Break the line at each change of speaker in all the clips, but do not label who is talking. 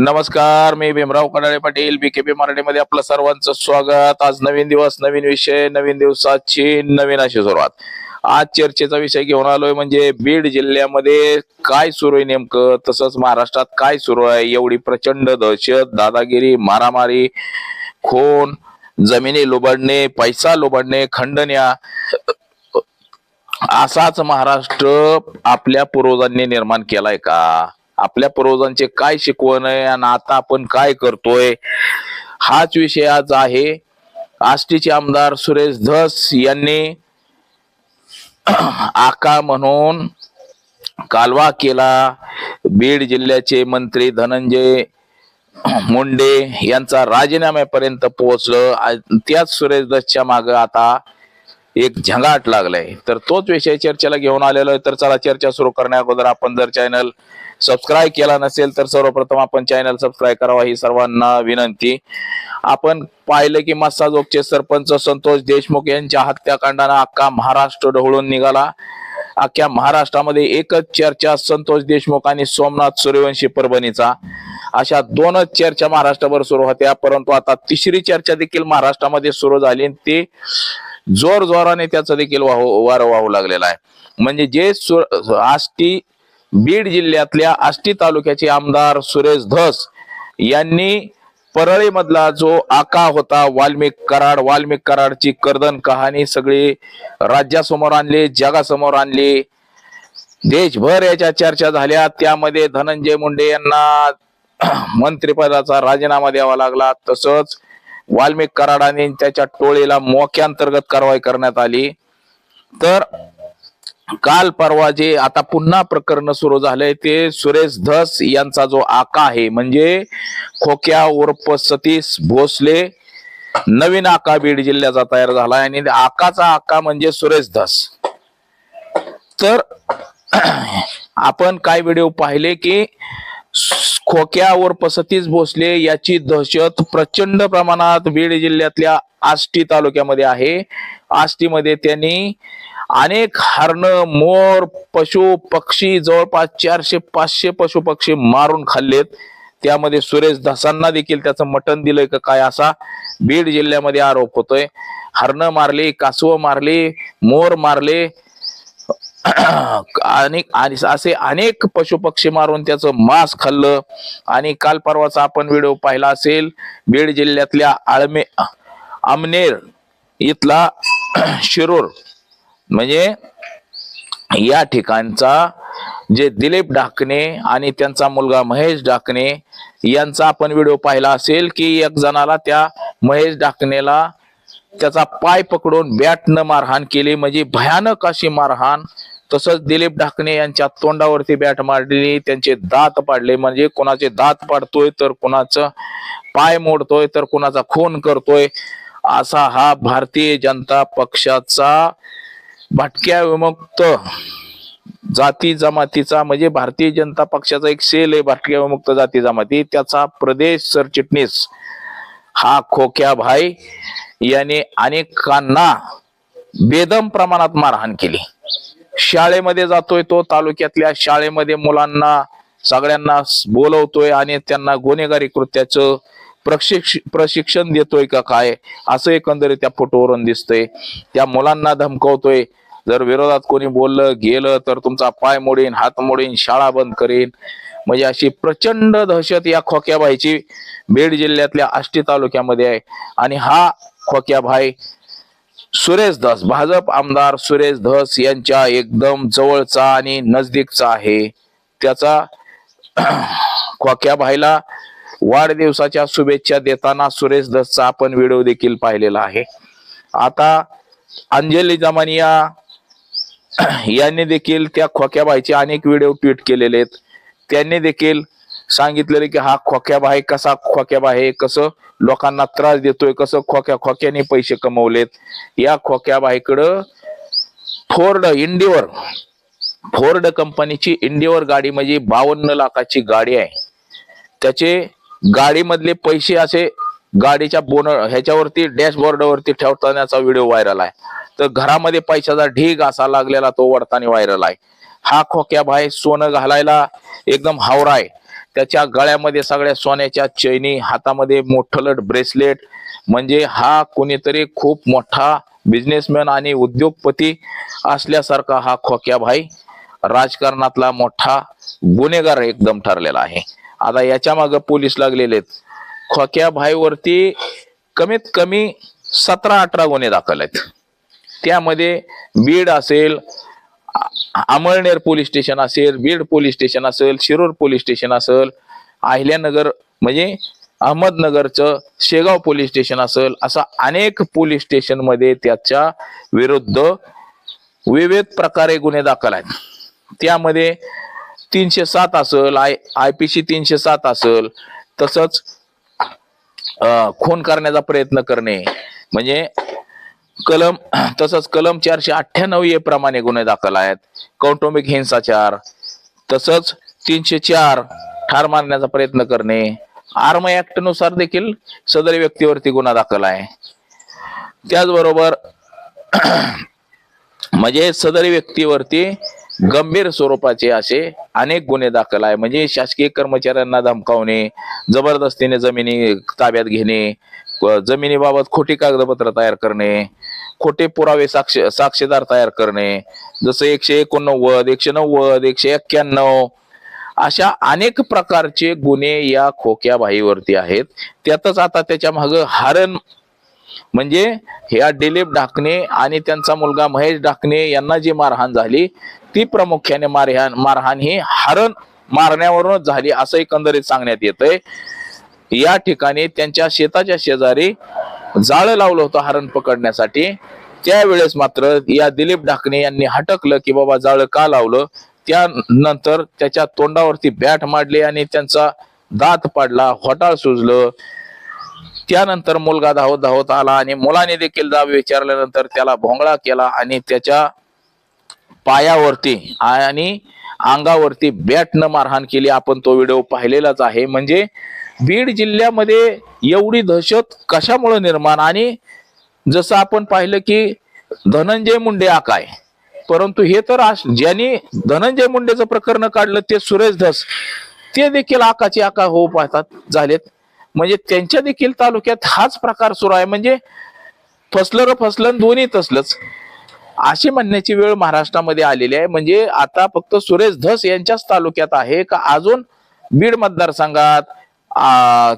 नमस्कार मी भीमराव कडाळे पाटील बीकेपी मराठीमध्ये आपलं सर्वांचं स्वागत. आज नवीन दिवस नवीन विषय नवीन दिवसाची नवीन अशी सुरुवात. आज चर्चेचा विषय घेऊन आलोय म्हणजे बीड जिल्ह्यामध्ये काय सुरू आहे नेमकं? तसंच महाराष्ट्रात काय सुरू आहे? एवढी प्रचंड दहशत दादागिरी मारामारी खून जमिनी लुबाडणे पैसा लुबाडणे खंडण्या. असाच महाराष्ट्र आपल्या पूर्वजांनी निर्माण केलाय का? आपल्या पूर्वजांचे काय शिकवण आहे आणि आता आपण काय करतोय? हाच विषय आज आहे. आष्टीचे आमदार सुरेश धस यांनी आका म्हणून कालवा केला. बीड जिल्ह्याचे मंत्री धनंजय मुंडे यांचा राजीनाम्यापर्यंत पोहोचलं. त्याच सुरेश दसच्या मागं आता एक झंगाट लागलाय. तर तोच विषय चर्चेला घेऊन आलेलो आहे. तर चला चर्चा सुरू करण्या अगोदर आपण जर चॅनल सबस्क्राईब केला नसेल तर सर्वप्रथम आपण चॅनल सबस्क्राईब करावा ही सर्वांना विनंती. आपण पाहिलं की मस्साजोगचे सरपंच संतोष देशमुख यांच्या हत्याकांडानं अख्खा महाराष्ट्र ढवळून निघाला. अख्ख्या महाराष्ट्रामध्ये एकच चर्चा संतोष देशमुख आणि सोमनाथ सूर्यवंशी परभणीचा. अशा दोनच चर्चा महाराष्ट्रभर सुरू होत्या. परंतु आता तिसरी चर्चा देखील महाराष्ट्रामध्ये सुरू झाली ती ते जोर जोराने त्याचं देखील वाहू वारं वाहू लागलेला आहे. म्हणजे जे सु- आष्टी बीड जिल्ह्यातल्या आष्टी तालुक्याचे आमदार सुरेश धस यांनी परळी मधला जो आका होता वाल्मिक कराड वाल्मिक कराडची कर्दन कहाणी सगळी राज्यासमोर आणली जगासमोर आणली. देशभर याच्या चर्चा झाल्या. त्यामध्ये धनंजय मुंडे यांना मंत्रिपदाचा राजीनामा द्यावा लागला. तसंच वाल्मिक कराड आणि त्याच्या टोळीला मोक्यांतर्गत कारवाई करण्यात आली. तर काल परवा जे आता पुन्हा प्रकरण सुरू झालंय ते सुरेश धस यांचा जो आका आहे म्हणजे खोक्या उर्फ सतीश भोसले नवीन आका बीड जिल्ह्याचा तयार झाला आणि आकाचा आका म्हणजे सुरेश धस. तर आपण काय व्हिडिओ पाहिले की खोक्यावर खोक्या भोसले याची दहशत प्रचंड प्रमाणात बीड जिल्ह्यातल्या आष्टी तालुक्यामध्ये आहे. आष्टीमध्ये त्यांनी अनेक हरण मोर पशु पक्षी जवळपास चारशे पाचशे पशु पक्षी मारून खाल्लेत. त्यामध्ये सुरेश धसांना देखील त्याचं मटण दिलंय का काय असा बीड जिल्ह्यामध्ये आरोप होतोय. हरण मारली कासव मारली मोर मारले अनेक आणि असे अनेक पशुपक्षी मारून त्याचं मांस खाल्लं. आणि काल परवाचा आपण व्हिडिओ पाहिला असेल बीड जिल्ह्यातल्या आळमे आमनेर इथला शिरूर. म्हणजे या ठिकाणचा जे दिलीप ढाकणे आणि त्यांचा मुलगा महेश ढाकणे यांचा आपण व्हिडिओ पाहिला असेल की एक जणाला त्या महेश ढाकणेला त्याचा पाय पकडून बॅटनं मारहाण केली. म्हणजे भयानक अशी मारहाण. तसंच दिलीप ढाकणे यांच्या तोंडावरती बॅट मारली. त्यांचे दात पाडले. म्हणजे कोणाचे दात पाडतोय तर कोणाचं पाय मोडतोय तर कोणाचा खून करतोय. असा हा भारतीय जनता पक्षाचा भटक्या विमुक्त जाती जमातीचा म्हणजे भारतीय जनता पक्षाचा एक सेल आहे भटक्या विमुक्त जाती जमाती. त्याचा प्रदेश सरचिटणीस हा खोक्या भाई याने अनेकांना बेदम प्रमाणात मारहाण केली. शाळेमध्ये जातोय तो तालुक्यातल्या शाळेमध्ये मुलांना सगळ्यांना बोलवतोय आणि त्यांना गुन्हेगारी कृत्याचं प्रशिक्ष प्रशिक्षण देतोय का काय असं एकंदरीत त्या फोटोवरून दिसतंय. त्या मुलांना धमकवतोय जर विरोधात कोणी बोललं गेलं तर तुमचा पाय मोडीन हात मोडीन शाळा बंद करीन. म्हणजे अशी प्रचंड दहशत या खोक्याबाईची बीड जिल्ह्यातल्या आष्टी तालुक्यामध्ये आहे. आणि हा खोक्याभाई सुरेश धस भाजप आमदार सुरेश धस यांच्या एकदम जवळचा आणि नजदीकचा आहे. त्याचा खोक्याभाईला वाढदिवसाच्या शुभेच्छा देताना सुरेश धसचा आपण व्हिडिओ देखील पाहिलेला आहे. आता अंजली जमानिया यांनी देखील त्या खोक्याबाईचे अनेक व्हिडिओ ट्विट केलेले आहेत. त्यांनी देखील सांगितलेलं की हा खोक्याबाई कसा खोक्याब आहे कसं लोकांना त्रास देतोय कसं खोक्या खोक्याने पैसे कमवलेत. या खोक्याबाईकडं फोर्ड इंडिवर फोर्ड कंपनीची इंडिवर गाडी म्हणजे बावन्न लाखाची गाडी आहे. त्याचे गाडीमधले पैसे असे गाडीच्या बोन ह्याच्यावरती डॅशबोर्डवरती ठेवतानाचा व्हिडिओ व्हायरल आहे. तर घरामध्ये पैशाचा ढीग असा लागलेला तो वडताना व्हायरल आहे. हा खोक्या भाई सोनं घालायला एकदम हावरा आहे. त्याच्या गळ्यामध्ये सगळ्या सोन्याच्या चैनी हातामध्ये मोठलट ब्रेसलेट. म्हणजे हा कोणीतरी खूप मोठा बिझनेसमॅन आणि उद्योगपती असल्यासारखा हा खोक्या भाई राजकारणातला मोठा गुन्हेगार एकदम ठरलेला आहे. आता याच्या मागे पोलीस लागलेले आहेत. खोक्या भाईवरती कमीत कमी सतरा अठरा गुन्हे दाखल आहेत. त्यामध्ये बीड असेल अमळनेर पोलीस स्टेशन असेल बीड पोलीस स्टेशन असेल शिरूर पोलीस स्टेशन असेल अहिल्यानगर म्हणजे अहमदनगरचं शेगाव पोलीस स्टेशन असेल असा अनेक पोलीस स्टेशनमध्ये त्याच्या विरुद्ध विविध प्रकारे गुन्हे दाखल आहेत. त्यामध्ये तीनशे सात असेल आय आय पी सी तीनशे सात असेल तसंच खून करण्याचा प्रयत्न करणे म्हणजे कलम तसंच कलम चारशे अठ्ठ्याण्णव ए प्रमाणे गुन्हे दाखल आहेत. कौटुंबिक हिंसाचार तसंच तीनशे चार ठार मारण्याचा प्रयत्न करणे. आर्म ऍक्टनुसार देखील सदर व्यक्तीवरती गुन्हा दाखल आहे. त्याचबरोबर म्हणजे सदर व्यक्तीवरती गंभीर स्वरूपाचे असे अनेक गुन्हे दाखल आहे. म्हणजे शासकीय कर्मचाऱ्यांना धमकावणे जबरदस्तीने जमिनी ताब्यात घेणे व जमिनीबाबत खोटी कागदपत्र तयार करणे खोटे पुरावे साक्ष साक्षीदार तयार करणे जसं एकशे एकोणनव्वद एकशे नव्वद एकशे एक्क्याण्णव अशा अनेक प्रकारचे गुन्हे या खोक्या बाईवरती आहेत. त्यातच आता त्याच्या माग हरण म्हणजे ह्या दिलीप ढाकणे आणि त्यांचा मुलगा महेश ढाकणे यांना जी मारहाण झाली ती प्रामुख्याने मारहाण मारहाण ही हरण मारण्यावरूनच झाली असं एकंदरीत सांगण्यात येतंय. या ठिकाणी त्यांच्या शेताच्या शेजारी जाळं लावलं होतं हरण पकडण्यासाठी. त्यावेळेस मात्र या दिलीप ढाकणे यांनी हटकलं की बाबा जाळं का लावलं? त्यानंतर त्याच्या तोंडावरती बॅट मारली आणि त्यांचा दात पाडला होटाळ सुजलं. त्यानंतर मुलगा धावत धावत आला आणि मुलाने देखील जाब विचारल्यानंतर त्याला भोंगळा केला आणि त्याच्या पायावरती आणि अंगावरती बॅटनं मारहाण केली. आपण तो व्हिडिओ पाहिलेलाच आहे. म्हणजे बीड जिल्ह्यामध्ये एवढी दहशत कशामुळे निर्माण? आणि जसं आपण पाहिलं की धनंजय मुंडे आकाय. परंतु हे तर ज्यांनी धनंजय मुंडेचं प्रकरण काढलं ते सुरेश धस ते देखील आकाची आका होऊ पाहतात झालेत. म्हणजे त्यांच्या देखील तालुक्यात हाच प्रकार सुरू आहे. म्हणजे फसलं र फसलं दोन्ही तसलंच. अशी म्हणण्याची वेळ महाराष्ट्रामध्ये आलेली आहे. म्हणजे आता फक्त सुरेश धस यांच्याच तालुक्यात आहे का? अजून बीड मतदारसंघात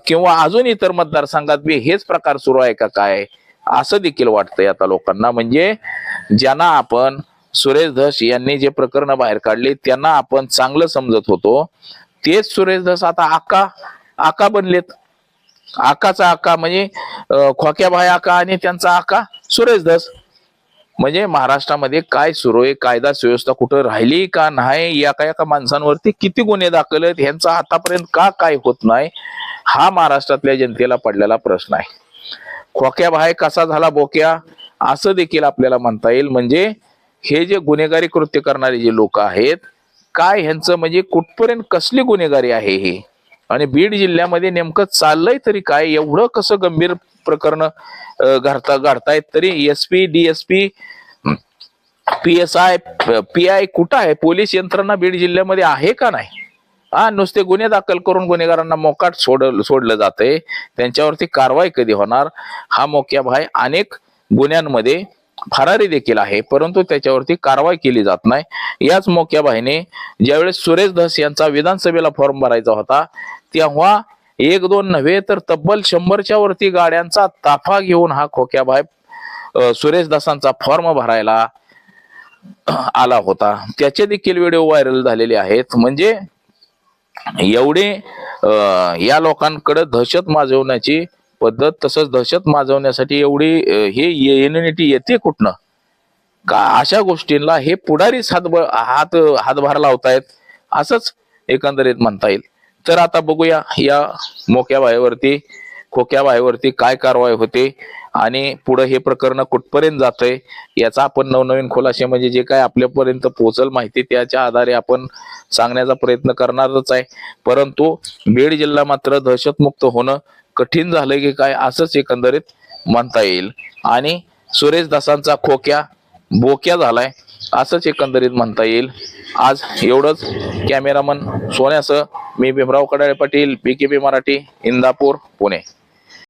किंवा अजून इतर मतदारसंघात बी हेच प्रकार सुरू आहे का काय? असं देखील वाटतंय आता लोकांना. म्हणजे ज्यांना आपण सुरेश धस यांनी जे प्रकरण बाहेर काढले त्यांना आपण चांगलं समजत होतो. तेच सुरेश धस आता आका आका बनलेत. आकाचा आका म्हणजे खोक्या भाई आका आणि त्यांचा आका सुरेश धस. म्हणजे महाराष्ट्रामध्ये काय सुरू आहे कायदा सुव्यवस्था कुठं राहिली का नाही एका एका माणसांवरती किती गुन्हे दाखल आहेत ह्यांचा आतापर्यंत का काय होत नाही हा महाराष्ट्रातल्या जनतेला पडलेला प्रश्न आहे. खोक्या भाय कसा झाला बोक्या असं देखील आपल्याला म्हणता येईल. म्हणजे हे जे गुन्हेगारी कृत्य करणारे जे लोक आहेत काय ह्यांचं म्हणजे कुठपर्यंत कसली गुन्हेगारी आहे हे? आणि बीड जिल्ह्यामध्ये नेमकं चाललंय तरी काय एवढं कसं गंभीर प्रकरण घडता घडतायत तरी S P DSP P S I P I कुठं आहे? पोलीस यंत्रणा बीड जिल्ह्यामध्ये आहे का नाही? हा नुसते गुन्हे दाखल करून गुन्हेगारांना मोकाट सोड सोडलं जातंय. त्यांच्यावरती कारवाई कधी होणार? हा मोक्या भाय अनेक गुन्ह्यांमध्ये फरारी देखील आहे परंतु त्याच्यावरती कारवाई केली जात नाही. याच मोक्या भाईने ज्यावेळेस सुरेश धस यांचा विधानसभेला फॉर्म भरायचा होता तेव्हा एक दोन नव्हे तर तब्बल शंभरच्या वरती गाड्यांचा ताफा घेऊन हा खोक्याभाई अ, सुरेश दासांचा फॉर्म भरायला आला होता. त्याचे देखील व्हिडिओ व्हायरल झालेले आहेत. म्हणजे एवढे या लोकांकडे दहशत माजवण्याची पद्धत तसंच दहशत माजवण्यासाठी एवढी हे इम्युनिटी येते कुठनं? का अशा गोष्टींना हे पुढारीच हात हात हातभार लावतायत असंच एकंदरीत म्हणता येईल. तर आता बघूया या मोक्या बाहेवरती खोक्या बाहेवरती काय कारवाई होते आणि पुढे हे प्रकरण कुठपर्यंत जातंय याचा आपण नवनवीन खुलासे म्हणजे जे काय आपल्यापर्यंत पोहोचल माहिती त्याच्या आधारे आपण सांगण्याचा प्रयत्न करणारच आहे. परंतु बीड जिल्हा मात्र दहशतमुक्त होणं कठीण झालंय की काय असंच एकंदरीत म्हणता येईल. आणि सुरेश दासांचा खोक्या बोक्या झालाय असंच एकंदरीत म्हणता येईल. आज एवढंच. कॅमेरामन सोन्यासह मी भीमराव कडाळे पाटील बीकेबी मराठी इंदापूर पुणे.